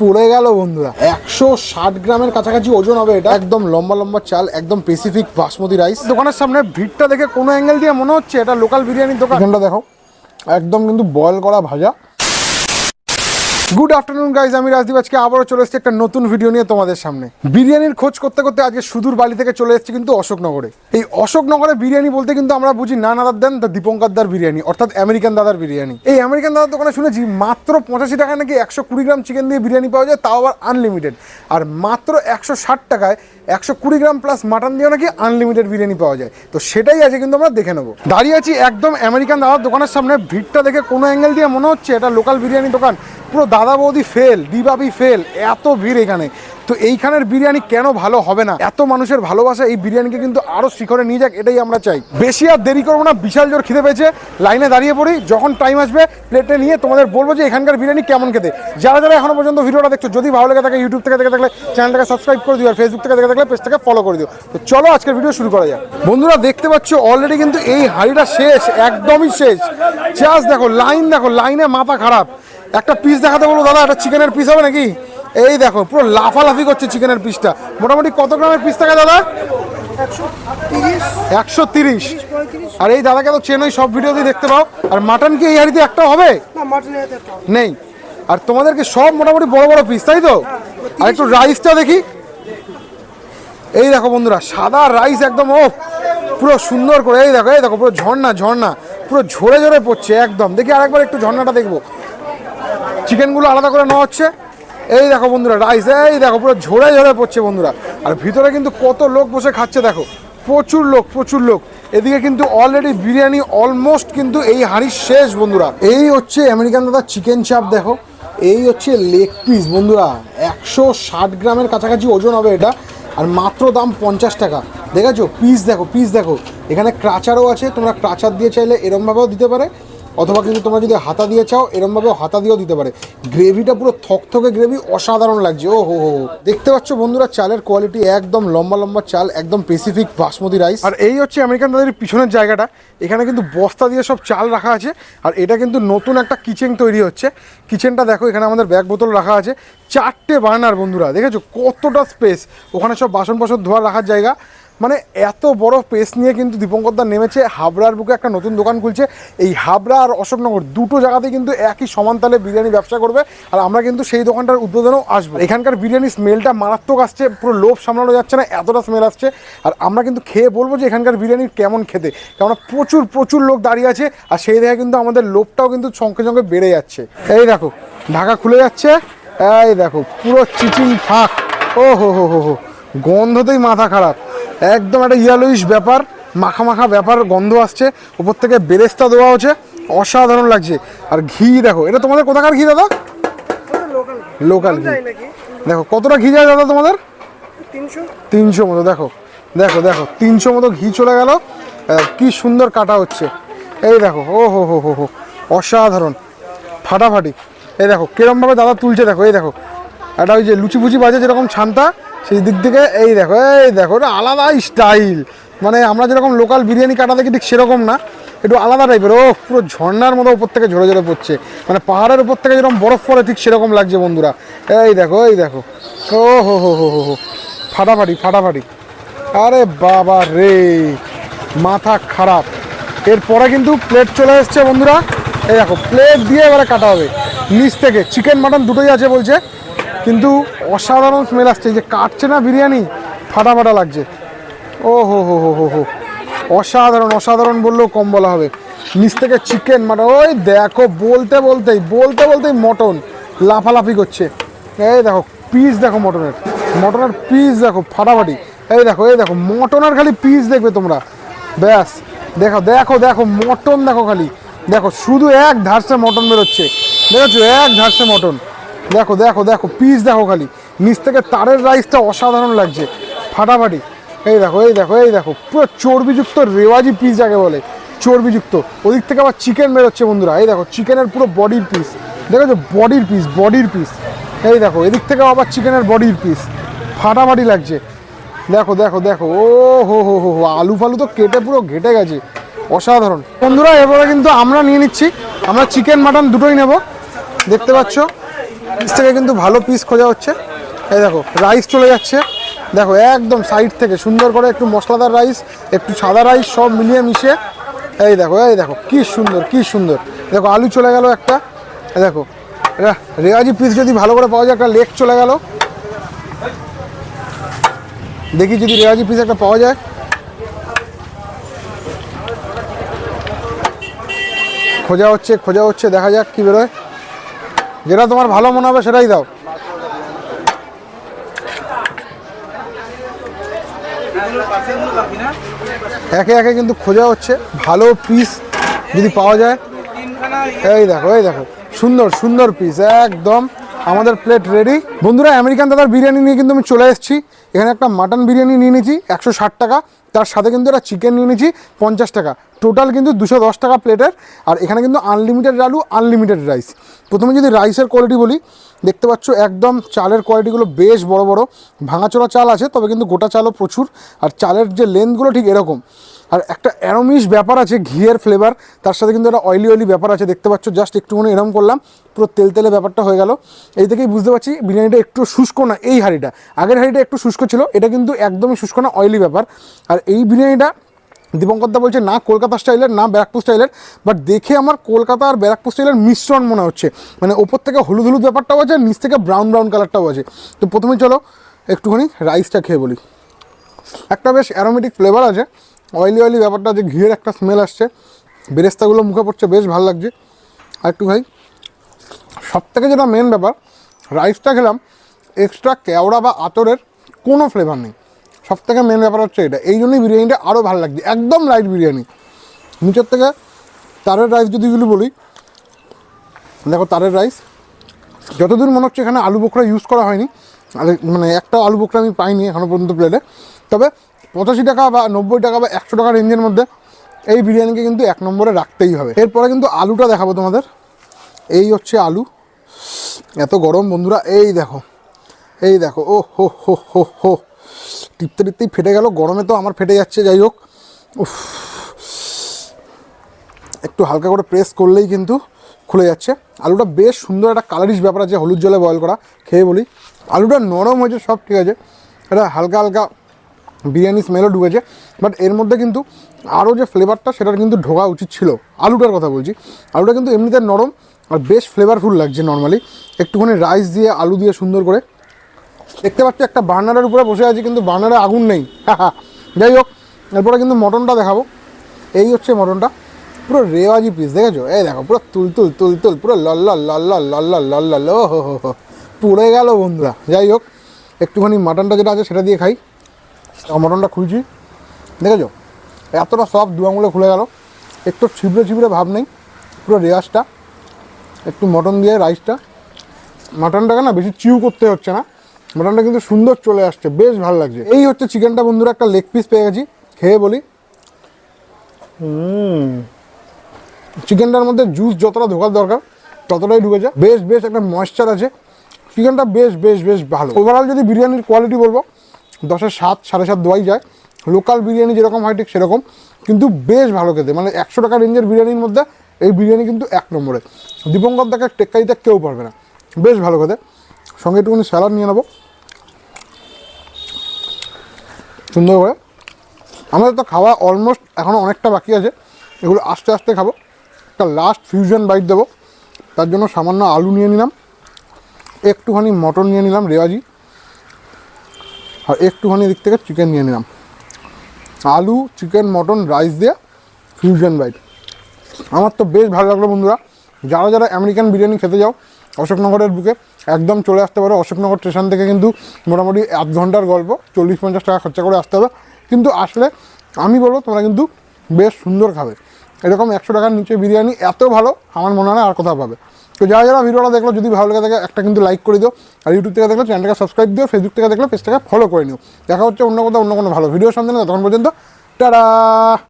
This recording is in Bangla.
পড়ে গেল বন্ধুরা একশো ষাট গ্রামের কাছাকাছি ওজন হবে এটা একদম লম্বা লম্বা চাল একদম স্পেসিফিক বাসমতি রাইস দোকানের সামনে ভিড়টা দেখে কোনো অ্যাঙ্গেল দিয়ে মনে হচ্ছে এটা লোকাল বিরিয়ানির দোকানটা দেখো একদম কিন্তু বয়েল করা ভাজা গুড আফটারনুন গাইজ আমি রাজদীপ। আজকে আবারও চলে এসেছি একটা নতুন ভিডিও নিয়ে তোমাদের সামনে। বিরিয়ানির খোঁজ করতে করতে আজকে সুদূর বালি থেকে চলে এসেছি কিন্তু অশোকনগরে। এই অশোকনগরে বিরিয়ানি বলতে কিন্তু আমরা বুঝি না নাদার দেন দ্য দীপঙ্কর দার বিরিয়ানি, অর্থাৎ আমেরিকান দাদার বিরিয়ানি। এই আমেরিকান দাদার দোকানে শুনেছি মাত্র পঁচাশি টাকায় নাকি একশো কুড়ি গ্রাম চিকেন দিয়ে বিরিয়ানি পাওয়া যায়, তাও আবার আনলিমিটেড আর মাত্র একশো ষাট টাকায় একশো কুড়ি গ্রাম প্লাস মাটন দিয়েও নাকি আনলিমিটেড বিরিয়ানি পাওয়া যায়। তো সেটাই আছে কিন্তু আমরা দেখে নেব। দাঁড়িয়ে আছি একদম আমেরিকান দাদার দোকানের সামনে, ভিড়টা দেখে কোনো অ্যাঙ্গেল দিয়ে মনে হচ্ছে এটা লোকাল বিরিয়ানি দোকান। পুরো দাদা বৌদি ফেল ডিবাবি ফেল এত ভিড় এখানে। তো এইখানের বিরিয়ানি কেন ভালো হবে না? এত মানুষের ভালোবাসা, এই বিরিয়ানিকে কিন্তু আরও শিখরে নিয়ে যাক, এটাই আমরা চাই। বেশি আর দেরি করব না, বিশাল জোর খিদে পেয়েছে। লাইনে দাঁড়িয়ে পড়ি, যখন টাইম আসবে প্লেটে নিয়ে তোমাদের বলব যে এখানকার বিরিয়ানি কেমন খেতে। যারা যারা এখনও পর্যন্ত ভিডিওটা দেখছ, যদি ভালো লেগে থাকে ইউটিউব থেকে দেখে থাকলে চ্যানেলটাকে সাবস্ক্রাইব করে দিও আর ফেসবুক থেকে দেখে থাকলে পেজটাকে ফলো করে দিও। তো চলো আজকের ভিডিও শুরু করা যাক। বন্ধুরা, দেখতে পাচ্ছ অলরেডি কিন্তু এই হাঁড়িটা শেষ, একদমই শেষ। জাস্ট দেখো লাইন দেখো লাইনে মাথা খারাপ। একটা পিস দেখাতে বলব দাদা একটা চিকেনের পিস হবে নাকি? এই দেখো পুরো লাফালাফি করছে চিকেনের পিসটা মোটামুটি কত গ্রামের পিস থাকে দাদা? একশো তিরিশ। আর এই দাদাকে তো চেনই সব ভিডিওতেই দেখতে পাও। আর মাটন কি এই হাড়িতে একটা হবে। নেই। আর তোমাদেরকে সব মোটামুটি বড় বড় পিস তাই তো? আর একটু রাইসটা দেখি। এই দেখো বন্ধুরা সাদা রাইস একদম ও পুরো সুন্দর করে এই দেখো এই দেখো পুরো ঝর্ণা ঝর্ণা। পুরো ঝরে ঝরে পড়ছে একদম। দেখি আরেকবার একটু ঝর্ণাটা দেখব। চিকেনগুলো আলাদা করে নেওয়া হচ্ছে। এই দেখো বন্ধুরা রাইস এই দেখো পুরো ঝরে ঝরে পড়ছে বন্ধুরা। আর ভিতরে কিন্তু কত লোক বসে খাচ্ছে দেখো, প্রচুর লোক প্রচুর লোক। এদিকে কিন্তু অলরেডি বিরিয়ানি অলমোস্ট কিন্তু এই হাঁড়ির শেষ বন্ধুরা। এই হচ্ছে আমেরিকান দাদা চিকেন চাপ দেখো। এই হচ্ছে লেগ পিস বন্ধুরা। একশো ষাট গ্রামের কাছাকাছি ওজন হবে এটা। আর মাত্র দাম পঞ্চাশ টাকা। দেখেছ? পিস দেখো পিস দেখো। এখানে ক্রাচারও আছে, তোমরা ক্রাচার দিয়ে চাইলে এরমভাবেও দিতে পারে। অথবা কিন্তু তোমরা যদি হাতা দিয়ে চাও, এরমভাবেও হাতা দিয়েও দিতে পারে। গ্রেভিটা পুরো থকথকে গ্রেভি, অসাধারণ লাগছে। ও হো হো। দেখতে পাচ্ছ বন্ধুরা, চালের কোয়ালিটি একদম লম্বা লম্বা চাল, একদম স্পেসিফিক বাসমতি রাইস আর এই হচ্ছে আমেরিকান তাদের পিছনের জায়গাটা। এখানে কিন্তু বস্তা দিয়ে সব চাল রাখা আছে। আর এটা কিন্তু নতুন একটা কিচেন তৈরি হচ্ছে। কিচেনটা দেখো, এখানে আমাদের ব্যাগ বোতল রাখা আছে। চারটে বার্নার বন্ধুরা, দেখেছ? কতটা স্পেস ওখানে সব বাসন বাসন ধোয়া রাখার জায়গা। মানে এত বড় পেস নিয়ে কিন্তু দীপঙ্করদা নেমেছে, হাবড়ার বুকে একটা নতুন দোকান খুলছে। এই হাবড়া আর অশোকনগর দুটো জায়গাতে কিন্তু একই সমান সমানতালে বিরিয়ানি ব্যবসা করবে। আর আমরা কিন্তু সেই দোকানটার উদ্বোধনেও আসব। এখানকার বিরিয়ানি স্মেলটা মারাত্মক আসছে, পুরো লোভ সামলানো যাচ্ছে না, এতটা স্মেল আসছে। আর আমরা কিন্তু খেয়ে বলব যে এখানকার বিরিয়ানি কেমন খেতে। কেননা প্রচুর প্রচুর লোক দাঁড়িয়ে আছে, আর সেই দেখে কিন্তু আমাদের লোভটাও কিন্তু সঙ্গে সঙ্গে বেড়ে যাচ্ছে। এই দেখো, ঢাকা খুলে যাচ্ছে। এই দেখো, পুরো চিচিং ফাঁক। ও হো হো হো হো গন্ধতেই মাথা খারাপ। একদম একটা ইয়ালোইশ ব্যাপার মাখা মাখা ব্যাপার গন্ধ আসছে উপর থেকে বেরেস্তা দেওয়া হচ্ছে অসাধারণ লাগছে। আর ঘি দেখো এটা তোমাদের কোথাকার ঘি দাদা? লোকাল ঘি। দেখো কতটা ঘি যায় দাদা তোমাদের? তিনশো। মতো দেখো দেখো দেখো তিনশো মতো ঘি চলে গেল। কি সুন্দর কাটা হচ্ছে। এই দেখো ও হো হো হো হো অসাধারণ। ফাটাফাটি। এই দেখো কিরমভাবে দাদা তুলছে দেখো এই দেখো। একটা ওই যে লুচি ফুচি বাজে যেরকম ছানটা সেই দিক থেকে এই দেখো এই দেখো, এটা আলাদা স্টাইল মানে আমরা যেরকম লোকাল বিরিয়ানি কাটা দেখি, ঠিক সেরকম না। একটু আলাদা টাইপের ও পুরো ঝর্নার মতো উপর থেকে ঝরে ঝরে পড়ছে। মানে পাহাড়ের উপর থেকে যেরকম বরফ পড়ে, ঠিক সেরকম লাগছে বন্ধুরা। এই দেখো এই দেখো। ও হো হো হো হো হো। ফাটাফাটি ফাটাফাটি। আরে বাবা রে, মাথা খারাপ। এরপরে কিন্তু প্লেট চলে এসছে বন্ধুরা। এই দেখো প্লেট দিয়ে এবারে কাটা হবে। নিচ থেকে চিকেন মাটন দুটোই আছে বলছে। কিন্তু অসাধারণ স্মেল আসছে। যে কাটছে না বিরিয়ানি, ফাটাফাটা লাগছে। ও হো হো হো হো হো। অসাধারণ অসাধারণ বললেও কম বলা হবে। নিচ থেকে চিকেন মাটন ওই দেখো, বলতে বলতেই বলতে বলতেই মটন লাফালাফি করছে। এই দেখো পিস দেখো মটনের। মটনের পিস দেখো, ফাটাফাটি। এই দেখো এই দেখো মটনের খালি পিস দেখবে তোমরা। ব্যাস, দেখো দেখো দেখো, মটন দেখো খালি। দেখো, শুধু এক ধারসে মটন বেরোচ্ছে। দেখেছ? এক ধারসে মটন। দেখো দেখো দেখো পিস দেখো খালি। নিচ থেকে তারের রাইসটা অসাধারণ লাগছে। ফাটাফাটি। এই দেখো এই দেখো এই দেখো। পুরো চর্বিযুক্ত রেওয়াজি পিস যাকে বলে, চর্বিযুক্ত। ওদিক থেকে আবার চিকেন বেরোচ্ছে বন্ধুরা। এই দেখো চিকেনের পুরো বডির পিস দেখেছ? বডির পিস বডির পিস এই দেখো, এদিক থেকে আবার চিকেনের বডির পিস ফাটাফাটি লাগছে। দেখো দেখো দেখো। ও হো হো হো হো। আলু ফালু তো কেটে পুরো ঘেটে গেছে। অসাধারণ। বন্ধুরা, এবারে কিন্তু আমরা নিয়ে নিচ্ছি। আমরা চিকেন মাটন দুটোই নেব। দেখতে পাচ্ছ? পিস থেকে কিন্তু ভালো পিস খোঁজা হচ্ছে। এই দেখো রাইস চলে যাচ্ছে। দেখো, একদম সাইড থেকে, সুন্দর করে একটু মশলাদার রাইস একটু সাদা রাইস সব মিলিয়ে মিশিয়ে। এই দেখো এই দেখো, কি সুন্দর কি সুন্দর। দেখো, আলু চলে গেল একটা। দেখো রেওয়াজি পিস যদি ভালো করে পাওয়া যায়, একটা লেগ চলে গেল। দেখি যদি রেওয়াজি পিস একটা পাওয়া যায়। খোঁজা হচ্ছে খোঁজা হচ্ছে, দেখা যাক কি বেরোয়। যেটা তোমার ভালো মনে হবে সেটাই দাও। একে একে কিন্তু খোঁজা হচ্ছে, ভালো পিস যদি পাওয়া যায়। এই দেখো এই দেখো, সুন্দর সুন্দর পিস একদম আমাদের প্লেট রেডি বন্ধুরা আমেরিকান দাদার বিরিয়ানি নিয়ে কিন্তু আমি চলে এসেছি। এখানে একটা মাটন বিরিয়ানি নিয়ে নিয়েছি, একশো ষাট টাকা। তার সাথে কিন্তু একটা চিকেন নিয়ে নিয়েছি পঞ্চাশ টাকা। টোটাল কিন্তু দুশো দশ টাকা প্লেটের। আর এখানে কিন্তু আনলিমিটেড আলু আনলিমিটেড রাইস প্রথমে যদি রাইসের কোয়ালিটি বলি, দেখতে পাচ্ছ একদম চালের কোয়ালিটিগুলো বেশ বড় বড়। ভাঙাচোরা চাল আছে, তবে কিন্তু গোটা চালও প্রচুর। আর চালের যে লেন্থগুলো ঠিক এরকম। আর একটা অ্যারোমিশ ব্যাপার আছে, ঘিয়ের ফ্লেভার তার সাথে কিন্তু একটা অয়েলি অয়েলি ব্যাপার আছে, দেখতে পাচ্ছ জাস্ট একটুখানি এরম করলাম, পুরো তেল তেলে ব্যাপারটা হয়ে গেল। এই থেকেই বুঝতে পারছি, বিরিয়ানিটা একটু শুষ্ক না, এই হাঁড়িটা। আগের হাঁড়িটা একটু শুষ্ক ছিল, এটা কিন্তু একদমই শুষ্ক না অয়েলি ব্যাপার। আর এই বিরিয়ানিটা দীপঙ্কর দা বলছে, না, কলকাতা স্টাইলের, না, ব্যারাকপুর স্টাইলের। বাট দেখে আমার কলকাতা আর ব্যারাকপুর স্টাইলের মিশ্রণ মনে হচ্ছে। মানে ওপর থেকে হলুদ হলুদ ব্যাপারটাও আছে, নিচ থেকে ব্রাউন ব্রাউন কালারটাও আছে। তো প্রথমে চলো, একটুখানি রাইসটা খেয়ে বলি। একটা বেশ অ্যারোমেটিক ফ্লেভার আছে অয়েলি অয়েলি ব্যাপারটা যে ঘিয়ের একটা স্মেল আসছে। বেরেস্তাগুলো মুখে পড়ছে, বেশ ভালো লাগছে। আর একটু ভাই সব থেকে যেটা মেন ব্যাপার রাইসটা খেলাম এক্সট্রা কেওড়া বা আতরের কোনো ফ্লেভার নেই। সব থেকে মেন ব্যাপার হচ্ছে এটা। এই জন্যই বিরিয়ানিটা আরও ভালো লাগছে। একদম লাইট বিরিয়ানি। নিচের থেকে তারের রাইস যদি এগুলো বলি, দেখো তারের রাইস যতদূর মনে হচ্ছে এখানে আলু বোখরা ইউজ করা হয়নি। মানে একটা আলু বোখরা আমি পাইনি এখনও পর্যন্ত প্লেটে তবে পঁচাশি টাকা বা নব্বই টাকা বা একশো টাকা রেঞ্জের মধ্যে এই বিরিয়ানিকে কিন্তু এক নম্বরে রাখতেই হবে। এরপরে কিন্তু আলুটা দেখাবো তোমাদের। এই হচ্ছে আলু। এত গরম বন্ধুরা, এই দেখো এই দেখো ও হো হো হো হো। টিপতে টিপতেই ফেটে গেল, গরমে তো আমার ফেটে যাচ্ছে, যাই হোক। উফ। একটু হালকা করে প্রেস করলেই কিন্তু খুলে যাচ্ছে। আলুটা বেশ সুন্দর একটা কালারিশ ব্যাপার আছে, হলুদ জলে বয়েল করা, খেয়ে বলি। আলুটা নরম হয়েছে, সব ঠিক আছে। এটা হালকা হালকা বিরিয়ানি স্মেলও ঢুকেছে বাট এর মধ্যে কিন্তু আরও যে ফ্লেভারটা সেটার কিন্তু ঢোকা উচিত ছিল। আলুটার কথা বলছি। আলুটা কিন্তু এমনিতে নরম আর বেশ ফ্লেভারফুল লাগছে নর্মালি একটুখানি রাইস দিয়ে আলু দিয়ে সুন্দর করে। দেখতে পাচ্ছি একটা বার্নারের উপরে বসে আছি, কিন্তু বার্নারে আগুন নেই। যাই হোক, এরপরে কিন্তু মটনটা দেখাবো। এই হচ্ছে মটনটা। পুরো রেওয়াজি পিস দেখেছ? এই দেখো, পুরো তুল তুল তুল তুল, পুরো লল্লা লল্লা লল্লা লল্লা লো হো হো হো পুড়ে গেল বন্ধুরা। যাই হোক, একটুখানি মাটনটা যেটা আছে সেটা দিয়ে খাই। মটনটা খুলছি দেখেছ? এতটা সব দু আঙুলে খুলে গেল। একটু ছিবড়ে ছিবড়ে ভাব নেই। পুরো রেওয়াজটা একটু মটন দিয়ে রাইসটা মাটনটাকে না বেশি চিউ করতে হচ্ছে না। মাটনটা কিন্তু সুন্দর চলে আসছে। বেশ ভালো লাগছে। এই হচ্ছে চিকেনটা বন্ধুরা একটা লেগ পিস পেয়ে গেছি। খেয়ে বলি। চিকেনটার মধ্যে জুস যতটা ঢোকার দরকার ততটাই ঢুকেছে বেশ বেশ একটা ময়েশ্চার আছে। চিকেনটা বেশ বেশ বেশ ভালো। ওভারঅল যদি বিরিয়ানির কোয়ালিটি বলব দশের সাত, সাড়ে সাত দেওয়াই যায়। লোকাল বিরিয়ানি যেরকম হয় ঠিক সেরকম। কিন্তু বেশ ভালো খেতে। মানে একশো টাকা রেঞ্জের বিরিয়ানির মধ্যে এই বিরিয়ানি কিন্তু এক নম্বরে। দীপঙ্কর দাকে টেক্কা দিতে কেউ পারবে না। বেশ ভালো খেতে। সঙ্গে একটুখানি স্যালাড নিয়ে নেব। সুন্দর করে। আমাদের তো খাওয়া অলমোস্ট এখনও অনেকটা বাকি আছে। এগুলো আস্তে আস্তে খাব। একটা লাস্ট ফিউশন বাইট দেবো। তার জন্য সামান্য আলু নিয়ে নিলাম। একটুখানি মটন নিয়ে নিলাম রেওয়াজি। আর একটুখানি দিক থেকে চিকেন নিয়ে নিলাম। আলু চিকেন মটন রাইস দিয়ে ফিউশন বাইট আমার তো বেশ ভালো লাগল বন্ধুরা। যারা যারা আমেরিকান বিরিয়ানি খেতে যাও, অশোকনগরের বুকে একদম চলে আসতে পারো। অশোকনগর স্টেশন থেকে কিন্তু মোটামুটি আধ ঘণ্টার গল্প চল্লিশ পঞ্চাশ টাকা খরচা করে আসতে হবে। কিন্তু আসলে আমি বলব, তোমরা কিন্তু বেশ সুন্দর খাবে। এরকম একশো টাকার নিচে বিরিয়ানি এত ভালো, আমার মনে হয় আর কোথাও পাবে। তো যারা যারা ভিডিওটা দেখল, যদি ভালো লাগে থাকে, একটা কিন্তু লাইক করে দিও। আর ইউটিউব থেকে দেখলে চ্যানেলটাকে সাবস্ক্রাইব দিও ফেসবুক থেকে দেখলে পেজটাকে ফলো করে নিও। দেখা হচ্ছে অন্য কোথাও, অন্য কোনো ভালো ভিডিও সামনে তখন পর্যন্ত, টাটা!